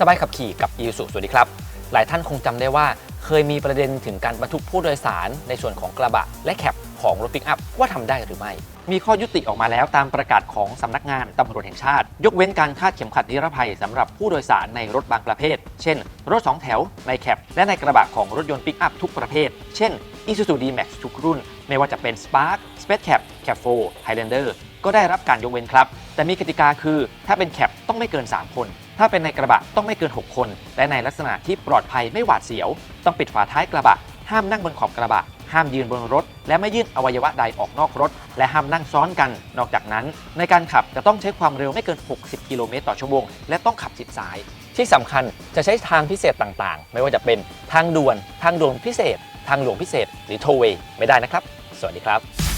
สบายขับขี่กับอีสุสวัสดีครับ หลายท่านคงจำได้ว่าเคยมีประเด็นถึงการบรรทุกผู้โดยสารในส่วนของกระบะและแคป ของรถปิกอัพว่าทำได้หรือไม่ มีข้อยุติออกมาแล้วตามประกาศของสำนักงานตำรวจแห่งชาติ ยกเว้นการคาดเข็มขัดนิรภัยสำหรับผู้โดยสารในรถบางประเภท เช่น รถ 2 แถวในแคปและในกระบะของรถยนต์ปิกอัพทุกประเภท เช่น Isuzu D-Max ทุกรุ่น ไม่ว่าจะเป็น Spark Space Cap Cap 4 Highlander ก็ได้รับการยกเว้นครับ แต่มีกติกาคือถ้าเป็นแคปต้องไม่เกิน 3 คน ถ้าเป็นในกระบะต้องไม่เกิน 6 คน และในลักษณะที่ปลอดภัยไม่หวาดเสียว ต้องปิดฝาท้ายกระบะ ห้ามนั่งบนขอบกระบะ ห้ามยืนบนรถ และไม่ยื่นอวัยวะใดออกนอกรถ และห้ามนั่งซ้อนกัน นอกจากนั้น ในการขับจะต้องใช้ความเร็วไม่เกิน 60 กิโลเมตรต่อชั่วโมง และต้องขับชิดซ้าย ที่สำคัญจะใช้ทางพิเศษต่างๆ ไม่ว่าจะเป็นทางด่วน ทางด่วนพิเศษ ทางหลวงพิเศษ หรือโทเวย์ไม่ได้นะครับ สวัสดีครับ